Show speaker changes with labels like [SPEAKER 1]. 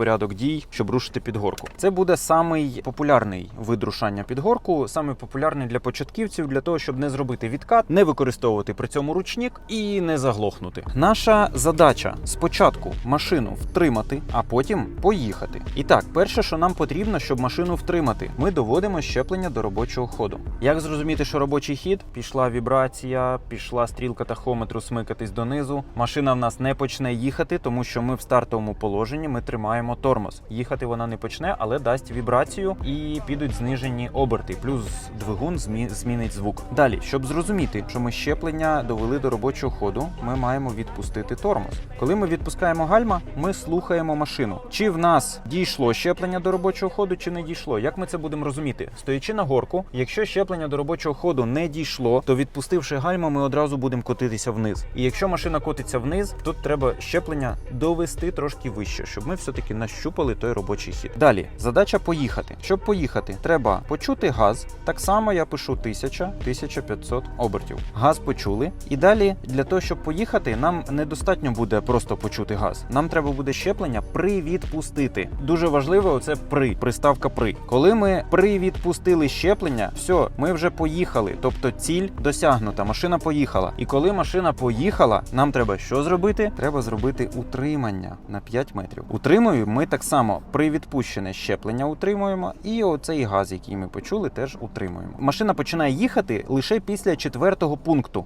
[SPEAKER 1] порядок дій, щоб рушити під горку. Це буде самий популярний вид рушання під горку, самий популярний для початківців, для того, щоб не зробити відкат, не використовувати при цьому ручник і не заглохнути. Наша задача спочатку машину втримати, а потім поїхати. І так, перше, що нам потрібно, щоб машину втримати, ми доводимо щеплення до робочого ходу. Як зрозуміти, що робочий хід? Пішла вібрація, пішла стрілка тахометру смикатись донизу. Машина в нас не почне їхати, тому що ми в стартовому положенні ми тримаємо тормоз. Їхати вона не почне, але дасть вібрацію і підуть знижені оберти. Плюс двигун змінить звук. Далі, щоб зрозуміти, що ми щеплення довели до робочого ходу, ми маємо відпустити тормоз. Коли ми відпускаємо гальма, ми слухаємо машину. Чи в нас дійшло щеплення до робочого ходу, чи не дійшло? Як ми це будемо розуміти? Стоячи на горку, якщо щеплення до робочого ходу не дійшло, то відпустивши гальма, ми одразу будемо котитися вниз. І якщо машина котиться вниз, тут треба щеплення довести трошки вище, щоб ми все-таки нащупали той робочий хід. Далі задача поїхати. Щоб поїхати, треба почути газ. Так само я пишу 1000-1500 обертів. Газ почули. І далі для того, щоб поїхати, нам недостатньо буде просто почути газ. Нам треба буде щеплення привідпустити. Дуже важливо оце при приставка при. Коли ми привідпустили щеплення, все, ми вже поїхали. Тобто ціль досягнута. Машина поїхала. І коли машина поїхала, нам треба що зробити? Треба зробити утримання на 5 метрів. Утримуємо ми так само при відпущене щеплення утримуємо, і оцей газ, який ми почули, теж утримуємо. Машина починає їхати лише після четвертого пункту.